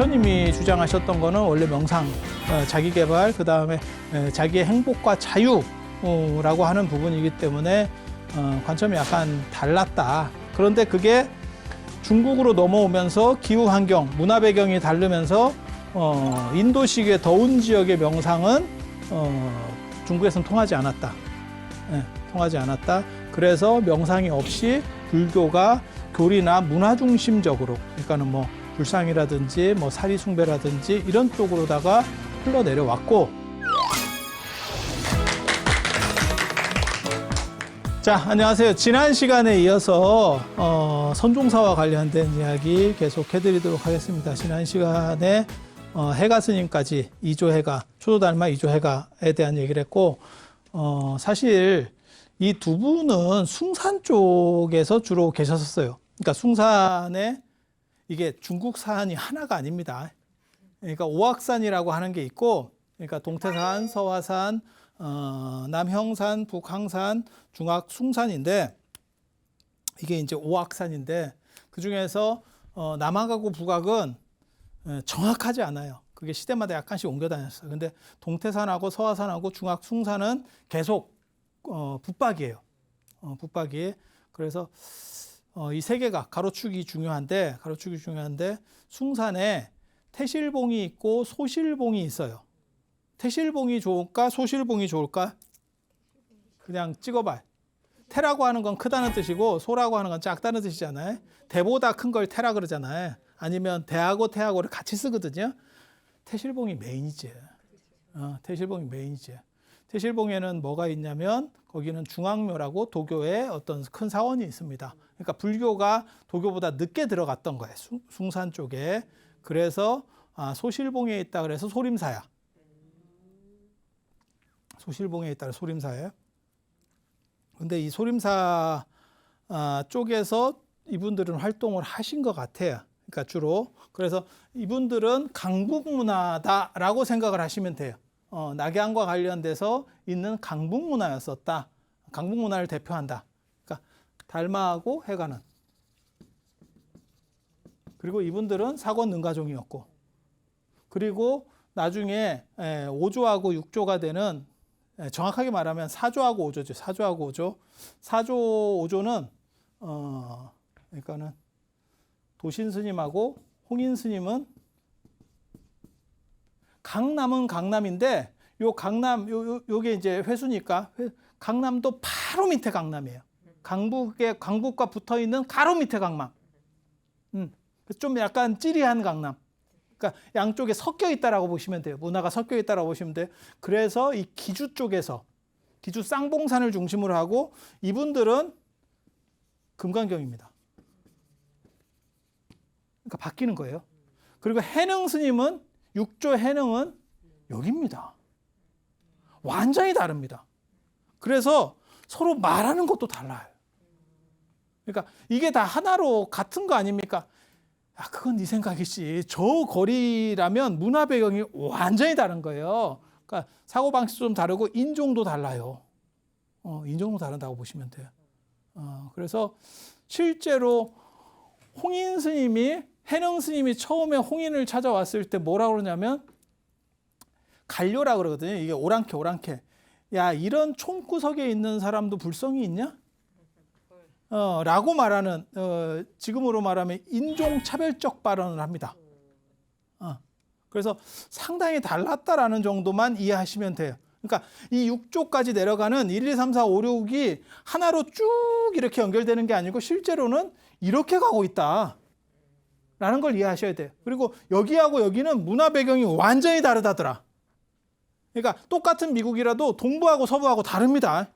부처님이 주장하셨던 거는 원래 명상, 어, 자기 개발, 그 다음에 자기의 행복과 자유라고 하는 부분이기 때문에 어, 관점이 약간 달랐다. 그런데 그게 중국으로 넘어오면서 기후 환경, 문화 배경이 다르면서 어, 인도식의 더운 지역의 명상은 어, 중국에서는 통하지 않았다. 예, 통하지 않았다. 그래서 명상이 없이 불교가 교리나 문화 중심적으로, 그러니까는 뭐 불상이라든지 뭐 사리 숭배라든지 이런 쪽으로다가 흘러내려왔고. 자, 안녕하세요. 지난 시간에 이어서 어, 선종사와 관련된 이야기 계속 해드리도록 하겠습니다. 지난 시간에 어, 해가 스님까지 이조해가 초도달마 이조해가에 대한 얘기를 했고 어, 사실 이 두 분은 숭산 쪽에서 주로 계셨었어요. 그러니까 숭산에 이게 중국 산이 하나가 아닙니다. 그러니까 오악산이라고 하는 게 있고, 그러니까 동태산, 서화산, 어, 남형산, 북항산, 중악숭산인데 이게 이제 오악산인데 그 중에서 어, 남악하고 북악은 예, 정확하지 않아요. 그게 시대마다 약간씩 옮겨 다녔어요. 근데 동태산하고 서화산하고 중악숭산은 계속 어, 붙박이에요. 어, 붙박이. 그래서 어, 이 세 개가 가로축이 중요한데 가로축이 중요한데 숭산에 태실봉이 있고 소실봉이 있어요. 태실봉이 좋을까 소실봉이 좋을까? 그냥 찍어봐. 태라고 하는 건 크다는 뜻이고 소라고 하는 건 작다는 뜻이잖아요. 대보다 큰 걸 태라 그러잖아요. 아니면 대하고 태하고를 같이 쓰거든요. 태실봉이 메인이지. 어, 태실봉이 메인이지. 태실봉에는 뭐가 있냐면 거기는 중앙묘라고 도교의 어떤 큰 사원이 있습니다. 그러니까 불교가 도교보다 늦게 들어갔던 거예요. 숭, 숭산 쪽에. 그래서 아, 소실봉에 있다 그래서 소림사야. 소실봉에 있다 소림사예요. 근데 이 소림사 아, 쪽에서 이분들은 활동을 하신 것 같아요. 그러니까 주로 그래서 이분들은 강북 문화다라고 생각을 하시면 돼요. 어, 낙양과 관련돼서 있는 강북 문화였었다. 강북 문화를 대표한다. 그러니까 달마하고 해가는 그리고 이분들은 사권 능가종이었고 그리고 나중에 에, 5조하고 6조가 되는 에, 정확하게 말하면 4조하고 5조죠. 4조하고 5조. 4조 5조는 어 그러니까는 도신 스님하고 홍인 스님은 강남은 강남인데 요 강남 요, 요 요게 이제 회수니까 회, 강남도 바로 밑에 강남이에요. 강북에 강북과 붙어 있는 가로 밑에 강남. 음. 좀 약간 찌리한 강남. 그러니까 양쪽에 섞여 있다라고 보시면 돼요. 문화가 섞여 있다라고 보시면 돼요. 그래서 이 기주 쪽에서 기주 쌍봉산을 중심으로 하고 이분들은 금강경입니다. 그러니까 바뀌는 거예요. 그리고 해능 스님은 육조 해능은 여기입니다. 완전히 다릅니다. 그래서 서로 말하는 것도 달라요. 그러니까 이게 다 하나로 같은 거 아닙니까? 아, 그건 네 생각이지. 저 거리라면 문화 배경이 완전히 다른 거예요. 그러니까 사고 방식도 좀 다르고 인종도 달라요. 어, 인종도 다른다고 보시면 돼요. 어, 그래서 실제로 홍인 스님이 해능 스님이 처음에 홍인을 찾아왔을 때 뭐라 그러냐면 갈료라 그러거든요. 이게 오랑캐 오랑캐. 야 이런 총구석에 있는 사람도 불성이 있냐? 어, 라고 말하는 어, 지금으로 말하면 인종차별적 발언을 합니다. 어, 그래서 상당히 달랐다라는 정도만 이해하시면 돼요. 그러니까 이 6조까지 내려가는 1, 2, 3, 4, 5, 6이 하나로 쭉 이렇게 연결되는 게 아니고 실제로는 이렇게 가고 있다. 라는 걸 이해하셔야 돼요. 그리고 여기하고 여기는 문화 배경이 완전히 다르다더라. 그러니까 똑같은 미국이라도 동부하고 서부하고 다릅니다.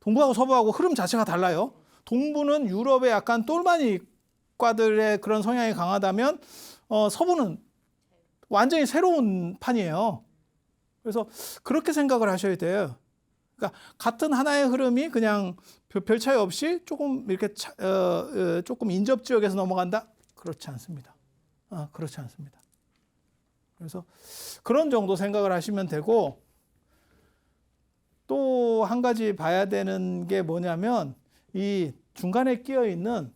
동부하고 서부하고 흐름 자체가 달라요. 동부는 유럽의 약간 똘마니과들의 그런 성향이 강하다면 어, 서부는 완전히 새로운 판이에요. 그래서 그렇게 생각을 하셔야 돼요. 그러니까 같은 하나의 흐름이 그냥 별 차이 없이 조금 이렇게 차, 어, 어, 조금 인접 지역에서 넘어간다. 그렇지 않습니다. 어, 그렇지 않습니다. 그래서 그런 정도 생각을 하시면 되고 또 한 가지 봐야 되는 게 뭐냐면 이 중간에 끼어 있는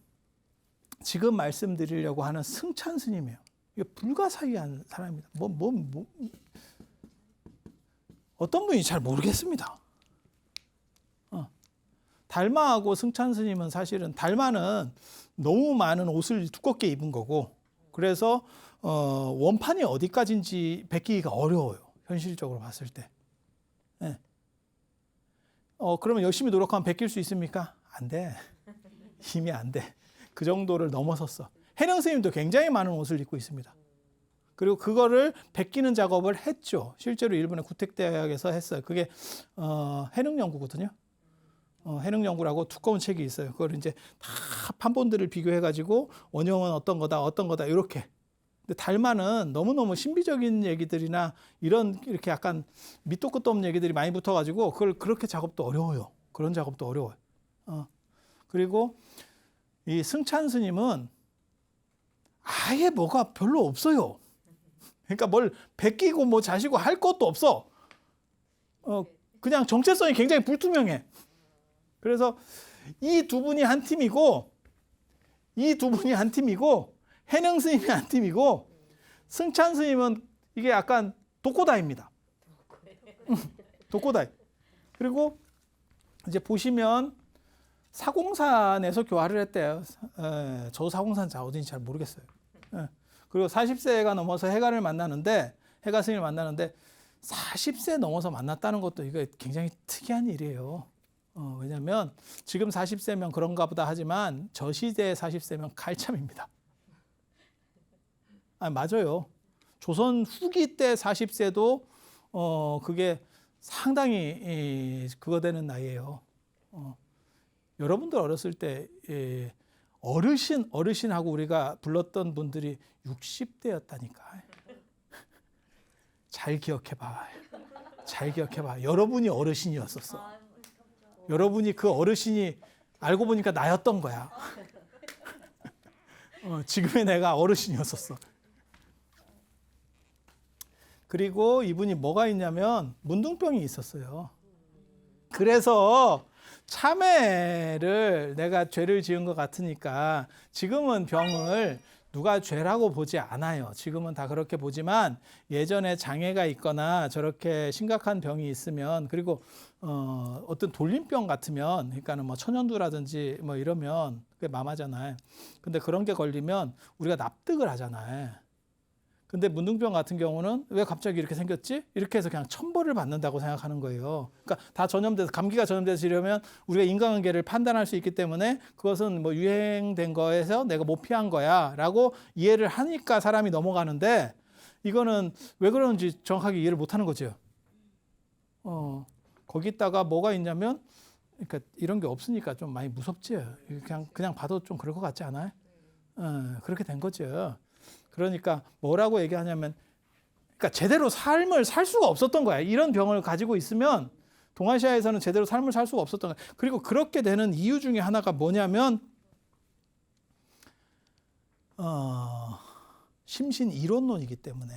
지금 말씀드리려고 하는 승찬 스님이에요. 이게 불가사의한 사람입니다. 뭐, 뭐, 뭐 어떤 분이 잘 모르겠습니다. 어. 달마하고 승찬 스님은 사실은 달마는 너무 많은 옷을 두껍게 입은 거고 그래서 어, 원판이 어디까지인지 베끼기가 어려워요. 현실적으로 봤을 때. 예. 어, 그러면 열심히 노력하면 베낄 수 있습니까? 안 돼. 이미 안 돼. 그 정도를 넘어섰어. 해령 스님도 굉장히 많은 옷을 입고 있습니다. 그리고 그거를 베끼는 작업을 했죠. 실제로 일본의 구택대학에서 했어요. 그게 어, 해능 연구거든요. 어, 해능 연구라고 두꺼운 책이 있어요. 그걸 이제 다 판본들을 비교해 가지고 원형은 어떤 거다, 어떤 거다 이렇게. 근데 달마는 너무너무 신비적인 얘기들이나 이런 이렇게 약간 밑도 끝도 없는 얘기들이 많이 붙어 가지고 그걸 그렇게 작업도 어려워요. 그런 작업도 어려워요. 어. 그리고 이 승찬 스님은 아예 뭐가 별로 없어요. 그러니까 뭘 베끼고 뭐 자시고 할 것도 없어. 어, 그냥 정체성이 굉장히 불투명해. 그래서 이 두 분이 한 팀이고 이 두 분이 한 팀이고 해능 스님이 한 팀이고 승찬 스님은 이게 약간 독고다입니다. 음, 독고다이. 그리고 이제 보시면 사공산에서 교화를 했대요. 에, 저 사공산 자 어딘지 잘 모르겠어요. 예. 그리고 40세가 넘어서 해가를 만나는데 해가 스님을 만나는데 40세 넘어서 만났다는 것도 이거 굉장히 특이한 일이에요. 어, 왜냐하면 지금 40세면 그런가 보다 하지만 저 시대의 40세면 칼참입니다. 아 맞아요. 조선 후기 때 40세도 어 그게 상당히 이, 그거 되는 나이예요. 어, 여러분들 어렸을 때 예, 어르신 어르신하고 우리가 불렀던 분들이 60대였다니까. 잘 기억해 봐. 잘 기억해 봐. 여러분이 어르신이었었어. 여러분이 그 어르신이 알고 보니까 나였던 거야. 어, 지금의 내가 어르신이었었어. 그리고 이분이 뭐가 있냐면 문둥병이 있었어요. 그래서 참회를 내가 죄를 지은 것 같으니까 지금은 병을 누가 죄라고 보지 않아요. 지금은 다 그렇게 보지만 예전에 장애가 있거나 저렇게 심각한 병이 있으면 그리고 어, 어떤 돌림병 같으면 그러니까는 뭐 천연두라든지 뭐 이러면 그게 마마잖아요. 근데 그런 게 걸리면 우리가 납득을 하잖아요. 근데 문둥병 같은 경우는 왜 갑자기 이렇게 생겼지? 이렇게 해서 그냥 천벌을 받는다고 생각하는 거예요. 그러니까 다 전염돼서 감기가 전염돼서 이러면 우리가 인간관계를 판단할 수 있기 때문에 그것은 뭐 유행된 거에서 내가 못 피한 거야라고 이해를 하니까 사람이 넘어가는데 이거는 왜 그런지 정확하게 이해를 못 하는 거죠. 어, 거기다가 뭐가 있냐면 그러니까 이런 게 없으니까 좀 많이 무섭지. 그냥 그냥 봐도 좀 그럴 것 같지 않아요? 어, 그렇게 된 거죠. 그러니까 뭐라고 얘기하냐면 그러니까 제대로 삶을 살 수가 없었던 거야. 이런 병을 가지고 있으면 동아시아에서는 제대로 삶을 살 수가 없었던 거야. 그리고 그렇게 되는 이유 중에 하나가 뭐냐면 어, 심신 이론론이기 때문에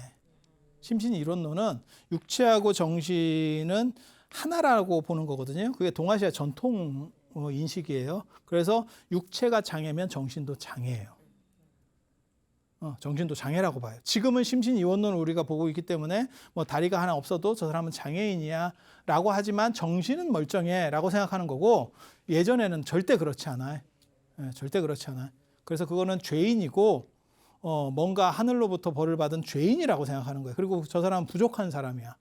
심신 이론론은 육체하고 정신은 하나라고 보는 거거든요. 그게 동아시아 전통 어, 인식이에요. 그래서 육체가 장애면 정신도 장애예요. 어, 정신도 장애라고 봐요. 지금은 심신이원론을 우리가 보고 있기 때문에 뭐 다리가 하나 없어도 저 사람은 장애인이야라고 하지만 정신은 멀쩡해라고 생각하는 거고 예전에는 절대 그렇지 않아요. 예, 절대 그렇지 않아요. 그래서 그거는 죄인이고 어, 뭔가 하늘로부터 벌을 받은 죄인이라고 생각하는 거예요. 그리고 저 사람은 부족한 사람이야.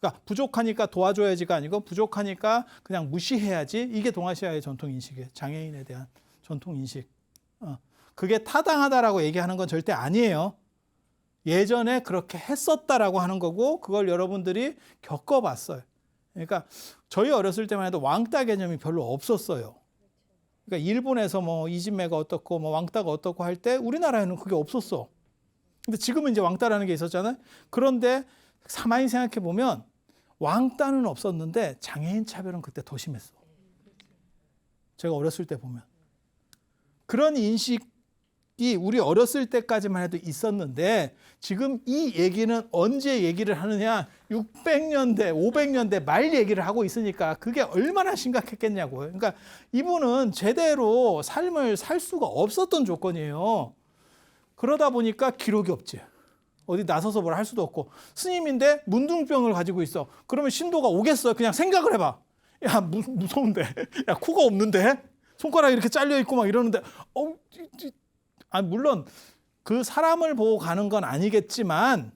그러니까 부족하니까 도와줘야지가 아니고 부족하니까 그냥 무시해야지. 이게 동아시아의 전통 인식이에요. 장애인에 대한 전통 인식. 어. 그게 타당하다라고 얘기하는 건 절대 아니에요. 예전에 그렇게 했었다라고 하는 거고 그걸 여러분들이 겪어봤어요. 그러니까 저희 어렸을 때만 해도 왕따 개념이 별로 없었어요. 그러니까 일본에서 뭐 이진매가 어떻고 뭐 왕따가 어떻고 할 때 우리나라에는 그게 없었어. 근데 지금은 이제 왕따라는 게 있었잖아요. 그런데 가만히 생각해 보면 왕따는 없었는데 장애인 차별은 그때 더 심했어. 제가 어렸을 때 보면 그런 인식 이 우리 어렸을 때까지만 해도 있었는데 지금 이 얘기는 언제 얘기를 하느냐 600년대 500년대 말 얘기를 하고 있으니까 그게 얼마나 심각했겠냐고요 그러니까 이분은 제대로 삶을 살 수가 없었던 조건이에요 그러다 보니까 기록이 없지 어디 나서서 뭘 할 수도 없고 스님인데 문둥병을 가지고 있어. 그러면 신도가 오겠어. 그냥 생각을 해봐. 야 무, 무서운데. 야 코가 없는데 손가락이 이렇게 잘려 있고 막 이러는데 어, 아 물론 그 사람을 보고 가는 건 아니겠지만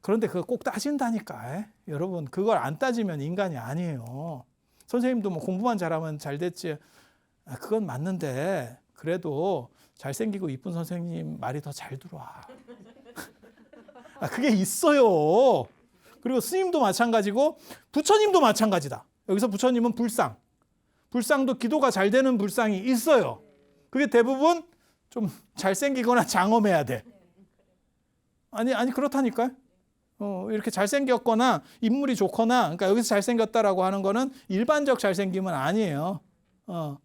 그런데 그거 꼭 따진다니까. 에? 여러분 그걸 안 따지면 인간이 아니에요. 선생님도 뭐 공부만 잘하면 잘 됐지. 아, 그건 맞는데 그래도 잘생기고 이쁜 선생님 말이 더 잘 들어와. 아, 그게 있어요. 그리고 스님도 마찬가지고 부처님도 마찬가지다. 여기서 부처님은 불상. 불상도 기도가 잘 되는 불상이 있어요. 그게 대부분 좀 잘생기거나 장엄해야 돼. 아니 아니 그렇다니까요. 어, 이렇게 잘생겼거나 인물이 좋거나 그러니까 여기서 잘생겼다라고 하는 거는 일반적 잘생김은 아니에요. 어.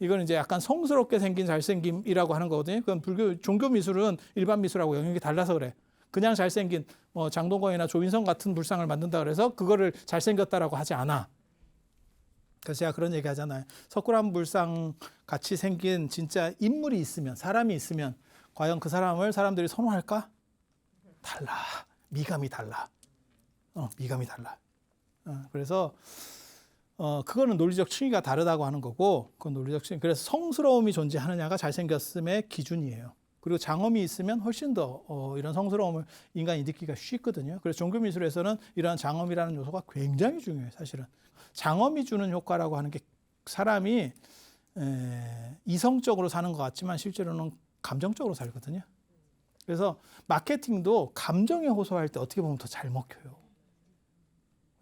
이건 이제 약간 성스럽게 생긴 잘생김이라고 하는 거거든요. 그건 불교 종교 미술은 일반 미술하고 영역이 달라서 그래. 그냥 잘생긴 뭐 장동건이나 조인성 같은 불상을 만든다 그래서 그거를 잘생겼다라고 하지 않아. 그래서 제가 그런 얘기 하잖아요. 석굴암 불상 같이 생긴 진짜 인물이 있으면 사람이 있으면 과연 그 사람을 사람들이 선호할까? 달라. 미감이 달라. 어, 미감이 달라. 어, 그래서 어, 그거는 논리적 층위가 다르다고 하는 거고, 그건 논리적 층위. 그래서 성스러움이 존재하느냐가 잘생겼음의 기준이에요. 그리고 장엄이 있으면 훨씬 더 어, 이런 성스러움을 인간이 느끼기가 쉽거든요. 그래서 종교 미술에서는 이러한 장엄이라는 요소가 굉장히 중요해요, 사실은. 장엄이 주는 효과라고 하는 게 사람이 에, 이성적으로 사는 것 같지만 실제로는 감정적으로 살거든요. 그래서 마케팅도 감정에 호소할 때 어떻게 보면 더 잘 먹혀요.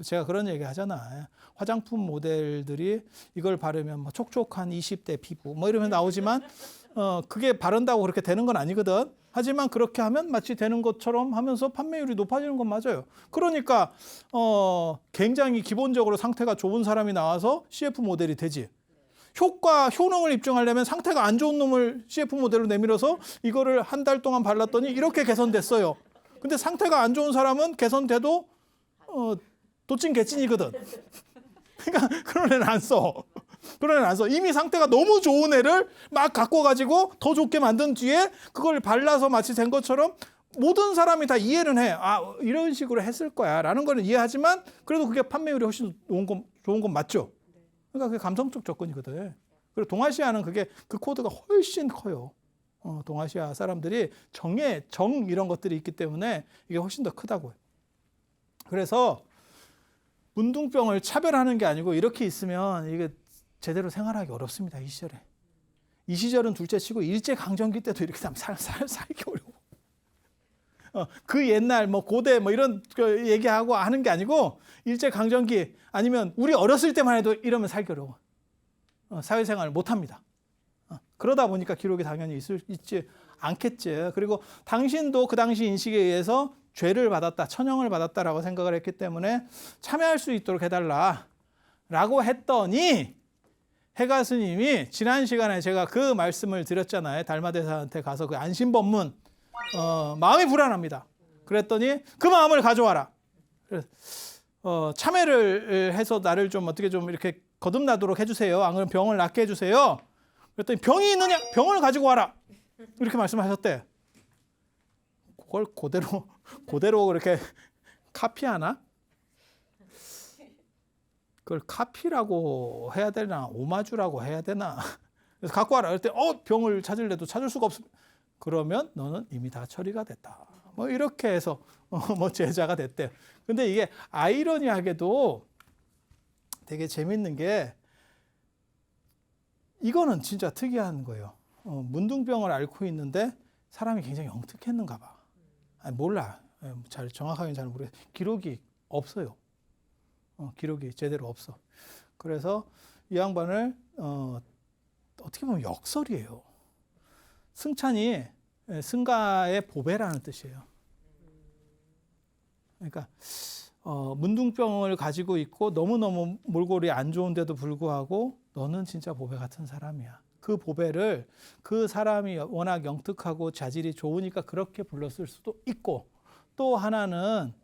제가 그런 얘기 하잖아요. 화장품 모델들이 이걸 바르면 뭐 촉촉한 20대 피부 뭐 이러면 나오지만 어 그게 바른다고 그렇게 되는 건 아니거든. 하지만 그렇게 하면 마치 되는 것처럼 하면서 판매율이 높아지는 건 맞아요. 그러니까 어 굉장히 기본적으로 상태가 좋은 사람이 나와서 CF 모델이 되지. 효과 효능을 입증하려면 상태가 안 좋은 놈을 CF 모델로 내밀어서 이거를 한 달 동안 발랐더니 이렇게 개선됐어요. 근데 상태가 안 좋은 사람은 개선돼도 어 도찐 개찐이거든. 그러니까 그런 애는 안 써. 그런 애는 안 써. 이미 상태가 너무 좋은 애를 막 갖고 가지고 더 좋게 만든 뒤에 그걸 발라서 마치 된 것처럼 모든 사람이 다 이해는 해. 아, 이런 식으로 했을 거야. 라는 거는 이해하지만 그래도 그게 판매율이 훨씬 좋은 건, 좋은 건 맞죠. 그러니까 그게 감성적 접근이거든. 그리고 동아시아는 그게 그 코드가 훨씬 커요. 어, 동아시아 사람들이 정의, 정 이런 것들이 있기 때문에 이게 훨씬 더 크다고요. 그래서 문둥병을 차별하는 게 아니고 이렇게 있으면 이게 제대로 생활하기 어렵습니다. 이 시절에. 이 시절은 둘째 치고 일제 강점기 때도 이렇게 살, 살, 살, 살기 어려워. 어, 그 옛날 뭐 고대 뭐 이런 그 얘기하고 하는 게 아니고 일제 강점기 아니면 우리 어렸을 때만 해도 이러면 살기 어려워. 어, 사회생활 못 합니다. 어, 그러다 보니까 기록이 당연히 있을, 있지 않겠지. 그리고 당신도 그 당시 인식에 의해서 죄를 받았다, 천형을 받았다라고 생각을 했기 때문에 참여할 수 있도록 해달라라고 했더니 해가 스님이 지난 시간에 제가 그 말씀을 드렸잖아요. 달마대사한테 가서 그 안심법문 어, 마음이 불안합니다. 그랬더니 그 마음을 가져와라. 어, 참회를 해서 나를 좀 어떻게 좀 이렇게 거듭나도록 해주세요. 안 그러면 병을 낫게 해주세요. 그랬더니 병이 있느냐? 병을 가지고 와라. 이렇게 말씀하셨대. 그걸 그대로 그대로 그렇게 카피하나? 그걸 카피라고 해야 되나 오마주라고 해야 되나? 그래서 갖고 와라. 그때 어 병을 찾을래도 찾을 수가 없음. 그러면 너는 이미 다 처리가 됐다. 뭐 이렇게 해서 어, 뭐 제자가 됐대. 근데 이게 아이러니하게도 되게 재밌는 게 이거는 진짜 특이한 거예요. 어, 문둥병을 앓고 있는데 사람이 굉장히 영특했는가 봐. 아니, 몰라. 예, 잘 정확하게 잘 모르겠. 기록이 없어요. 어, 기록이 제대로 없어. 그래서 이 양반을 어, 어떻게 보면 역설이에요. 승찬이 예, 승가의 보배라는 뜻이에요. 그러니까 어, 문둥병을 가지고 있고 너무너무 몰골이 안 좋은데도 불구하고 너는 진짜 보배 같은 사람이야. 그 보배를 그 사람이 워낙 영특하고 자질이 좋으니까 그렇게 불렀을 수도 있고 또 하나는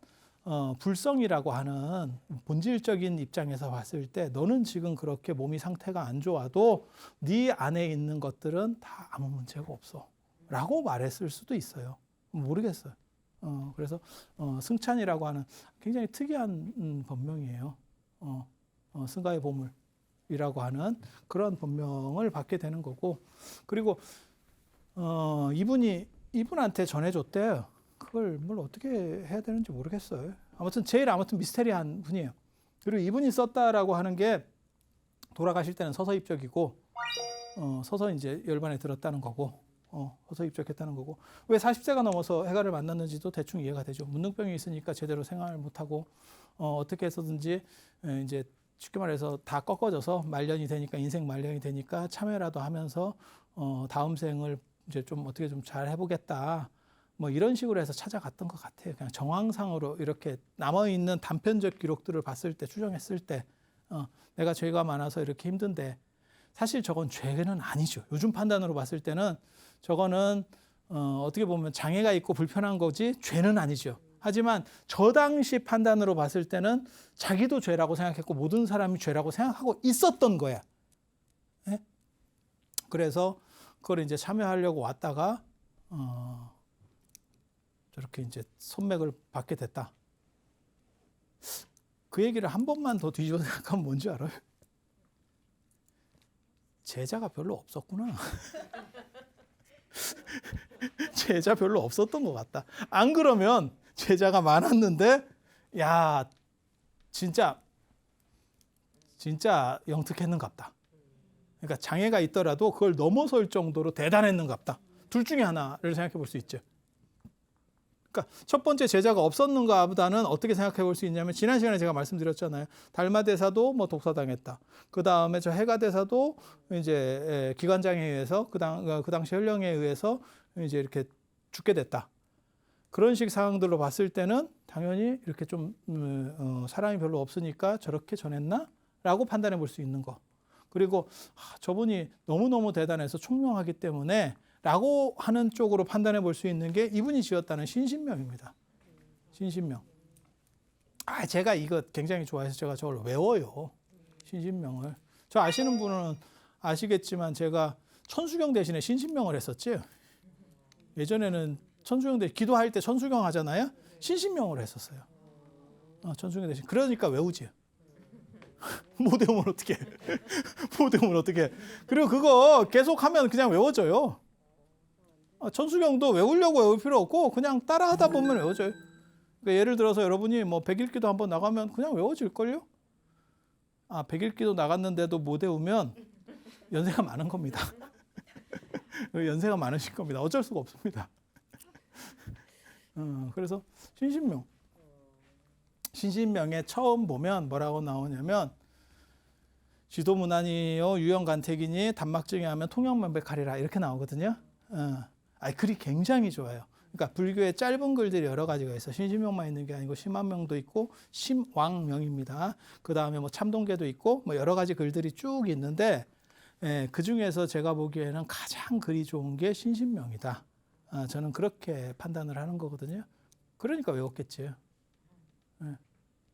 어, 불성이라고 하는 본질적인 입장에서 봤을 때 너는 지금 그렇게 몸이 상태가 안 좋아도 네 안에 있는 것들은 다 아무 문제가 없어 라고 말했을 수도 있어요. 모르겠어요. 어, 그래서 어, 승찬이라고 하는 굉장히 특이한 음, 본명이에요. 어, 어, 승가의 보물 이라고 하는 그런 본명을 받게 되는 거고 그리고 어, 이분이 이분한테 전해줬대요. 그걸 뭘 어떻게 해야 되는지 모르겠어요. 아무튼 제일 아무튼 미스테리한 분이에요. 그리고 이분이 썼다라고 하는 게 돌아가실 때는 서서 입적이고 어, 서서 이제 열반에 들었다는 거고 어, 서서 입적했다는 거고 왜 40세가 넘어서 해가를 만났는지도 대충 이해가 되죠. 문둥병이 있으니까 제대로 생활을 못하고 어, 어떻게 해서든지 에, 이제 쉽게 말해서 다 꺾어져서 말년이 되니까 인생 말년이 되니까 참여라도 하면서 어, 다음 생을 이제 좀 어떻게 좀 잘 해보겠다. 뭐 이런 식으로 해서 찾아갔던 것 같아요. 그냥 정황상으로 이렇게 남아 있는 단편적 기록들을 봤을 때 추정했을 때 어, 내가 죄가 많아서 이렇게 힘든데 사실 저건 죄는 아니죠. 요즘 판단으로 봤을 때는 저거는 어, 어떻게 보면 장애가 있고 불편한 거지 죄는 아니죠. 하지만 저 당시 판단으로 봤을 때는 자기도 죄라고 생각했고 모든 사람이 죄라고 생각하고 있었던 거야. 예? 그래서 그걸 이제 참여하려고 왔다가 어, 저렇게 이제 손맥을 받게 됐다. 그 얘기를 한 번만 더 뒤집어 생각하면 뭔지 알아요? 제자가 별로 없었구나. 제자 별로 없었던 것 같다. 안 그러면 제자가 많았는데, 야, 진짜, 진짜 영특했는갑다. 그러니까 장애가 있더라도 그걸 넘어설 정도로 대단했는갑다. 둘 중에 하나를 생각해 볼 수 있죠. 그러니까 첫 번째 제자가 없었는가 보다는 어떻게 생각해 볼 수 있냐면 지난 시간에 제가 말씀드렸잖아요. 달마 대사도 뭐 독사당했다. 그 다음에 저 해가 대사도 이제 에, 기관장에 의해서 그당 어, 그 당시 현령에 의해서 이제 이렇게 죽게 됐다. 그런 식 상황들로 봤을 때는 당연히 이렇게 좀 음, 어, 사람이 별로 없으니까 저렇게 전했나 라고 판단해 볼 수 있는 거. 그리고 아, 저분이 너무 너무 대단해서 총명하기 때문에 라고 하는 쪽으로 판단해 볼 수 있는 게 이분이 지었다는 신신명입니다. 신신명. 아, 제가 이거 굉장히 좋아해서 제가 저걸 외워요. 신신명을. 저 아시는 분은 아시겠지만 제가 천수경 대신에 신신명을 했었지. 예전에는 천수경 대 기도할 때 천수경 하잖아요. 신신명을 했었어요. 어, 천수경 대신. 그러니까 외우지. 못 외우면 어떻게? 못 외우면 어떻게? 그리고 그거 계속 하면 그냥 외워져요. 아, 천수경도 외우려고 외울 필요 없고 그냥 따라하다 보면 외워져요. 그러니까 예를 들어서 여러분이 뭐 백일기도 한번 나가면 그냥 외워질 걸요? 아, 백일기도 나갔는데도 못 외우면 연세가 많은 겁니다. 연세가 많으신 겁니다. 어쩔 수가 없습니다. 어, 그래서 신신명. 신신명에 처음 보면 뭐라고 나오냐면 지도문안이요 유형간택이니 단막증에 하면 통영명백하리라 이렇게 나오거든요. 어. 아, 글이 굉장히 좋아요. 그러니까 불교의 짧은 글들이 여러 가지가 있어. 신신명만 있는 게 아니고 심한명도 있고 심왕명입니다. 그 다음에 뭐 참동계도 있고 뭐 여러 가지 글들이 쭉 있는데 예, 그 중에서 제가 보기에는 가장 글이 좋은 게 신신명이다. 아, 저는 그렇게 판단을 하는 거거든요. 그러니까 외웠겠지. 예.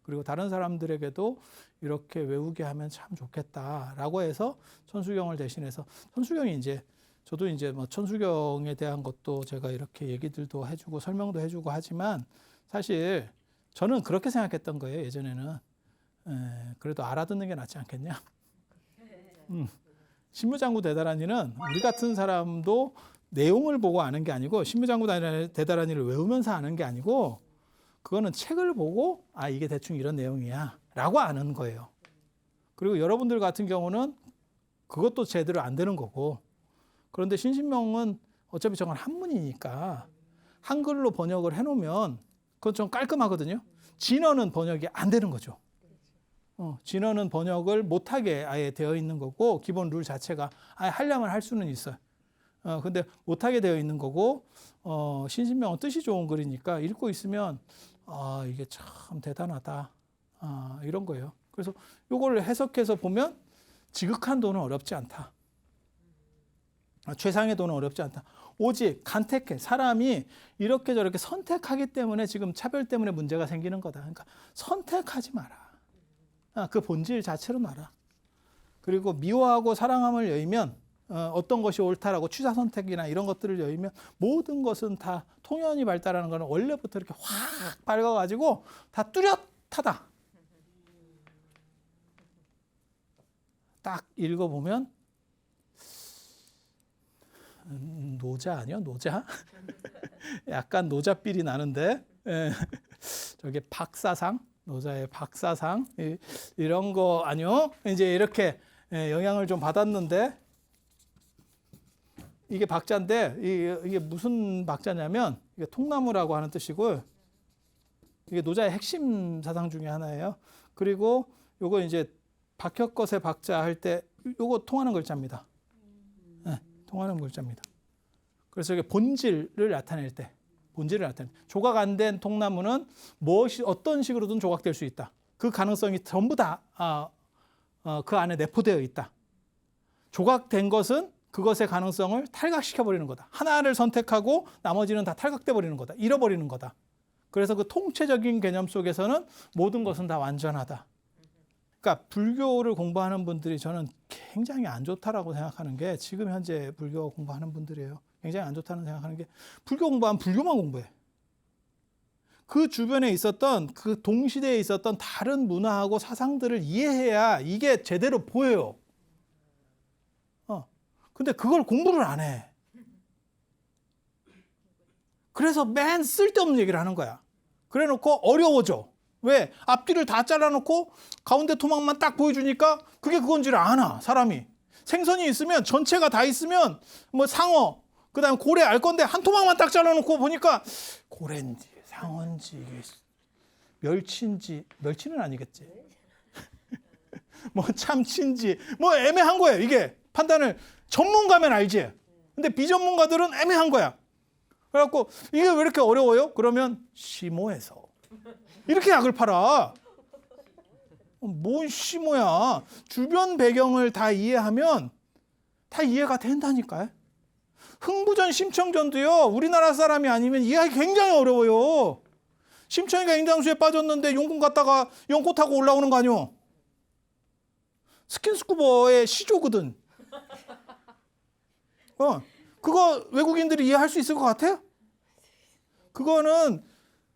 그리고 다른 사람들에게도 이렇게 외우게 하면 참 좋겠다라고 해서 천수경을 대신해서 천수경이 이제 저도 이제 뭐 천수경에 대한 것도 제가 이렇게 얘기들도 해주고 설명도 해주고 하지만 사실 저는 그렇게 생각했던 거예요 예전에는 에, 그래도 알아듣는 게 낫지 않겠냐. 음. 신무장구 대다란이는 우리 같은 사람도 내용을 보고 아는 게 아니고 신무장구 대다란이를 외우면서 아는 게 아니고 그거는 책을 보고 아 이게 대충 이런 내용이야라고 아는 거예요. 그리고 여러분들 같은 경우는 그것도 제대로 안 되는 거고 그런데 신신명은 어차피 저건 한문이니까 한글로 번역을 해놓으면 그건 좀 깔끔하거든요. 진어는 번역이 안 되는 거죠. 어, 진어는 번역을 못하게 아예 되어 있는 거고 기본 룰 자체가 아예 하려면 할 수는 있어요. 어, 근데 못하게 되어 있는 거고 어, 신신명은 뜻이 좋은 글이니까 읽고 있으면 아 이게 참 대단하다 아, 이런 거예요. 그래서 이걸 해석해서 보면 지극한 돈은 어렵지 않다. 아, 최상의 돈은 어렵지 않다. 오직 간택해 사람이 이렇게 저렇게 선택하기 때문에 지금 차별 때문에 문제가 생기는 거다. 그러니까 선택하지 마라. 아, 그 본질 자체로 놔라. 그리고 미워하고 사랑함을 여의면 어, 어떤 것이 옳다라고 취사 선택이나 이런 것들을 여의면 모든 것은 다 통연이 발달하는 거는 원래부터 이렇게 확 밝아가지고 다 뚜렷하다. 딱 읽어보면 음, 노자 아니요 노자? 약간 노자삘이 나는데. 예. 저게 박사상? 노자의 박사상? 이, 이런 거 아니요? 이제 이렇게 예, 영향을 좀 받았는데 이게 박자인데 이- 이게 무슨 박자냐면 이게 통나무라고 하는 뜻이고 이게 노자의 핵심 사상 중에 하나예요. 그리고 요거 이제 박혁 것의 박자 할 때 요거 통하는 글자입니다. 네, 통하는 글자입니다. 그래서 이게 본질을 나타낼 때 본질을 나타내. 조각 안 된 통나무는 무엇이 어떤 식으로든 조각될 수 있다. 그 가능성이 전부 다 아, 어, 그 안에 내포되어 있다. 조각된 것은 그것의 가능성을 탈각시켜 버리는 거다. 하나를 선택하고 나머지는 다 탈각돼 버리는 거다. 잃어버리는 거다. 그래서 그 통체적인 개념 속에서는 모든 것은 다 완전하다. 그러니까 불교를 공부하는 분들이 저는 굉장히 안 좋다라고 생각하는 게 지금 현재 불교 공부하는 분들이에요. 굉장히 안 좋다는 생각하는 게 불교 공부하면 불교만 공부해. 그 주변에 있었던 그 동시대에 있었던 다른 문화하고 사상들을 이해해야 이게 제대로 보여요. 어. 근데 그걸 공부를 안 해. 그래서 맨 쓸데없는 얘기를 하는 거야. 그래 놓고 어려워져. 왜? 앞뒤를 다 잘라놓고 가운데 토막만 딱 보여주니까 그게 그건지를 아나, 사람이. 생선이 있으면 전체가 다 있으면 뭐 상어, 그 다음에 고래 알 건데 한 토막만 딱 잘라놓고 보니까 고래인지 상어인지 멸치인지 멸치는 아니겠지. 뭐 참치인지 뭐 애매한 거예요. 이게 판단을 전문가면 알지. 근데 비전문가들은 애매한 거야. 그래갖고 이게 왜 이렇게 어려워요? 그러면 시모에서 이렇게 약을 팔아. 어, 뭔 시모야? 주변 배경을 다 이해하면 다 이해가 된다니까요. 흥부전 심청전도요. 우리나라 사람이 아니면 이해하기 굉장히 어려워요. 심청이가 인장수에 빠졌는데 용궁 갔다가 연꽃 타고 올라오는 거 아니오? 스킨스쿠버의 시조거든. 어, 그거 외국인들이 이해할 수 있을 것 같아요? 그거는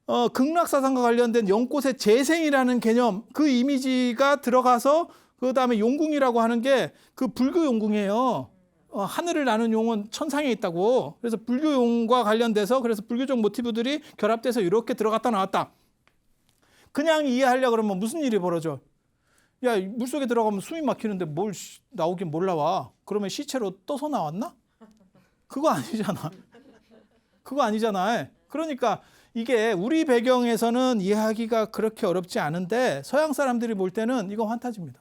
어, 극락사상과 관련된 연꽃의 재생이라는 개념, 그 이미지가 들어가서 그 다음에 용궁이라고 하는 게 그 불교 용궁이에요. 어, 하늘을 나는 용은 천상에 있다고. 그래서 불교 용과 관련돼서 그래서 불교적 모티브들이 결합돼서 이렇게 들어갔다 나왔다. 그냥 이해하려 그러면 무슨 일이 벌어져? 야, 물속에 들어가면 숨이 막히는데 뭘 시- 나오긴 뭘 나와? 그러면 시체로 떠서 나왔나? 그거 아니잖아. 그거 아니잖아. 그러니까 이게 우리 배경에서는 이해하기가 그렇게 어렵지 않은데 서양 사람들이 볼 때는 이거 환타지입니다.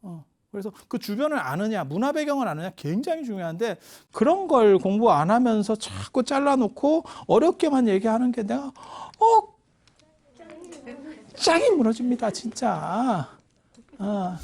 어, 그래서 그 주변을 아느냐, 문화 배경을 아느냐 굉장히 중요한데 그런 걸 공부 안 하면서 자꾸 잘라놓고 어렵게만 얘기하는 게 내가 어 짱이 무너집니다, 진짜. 어.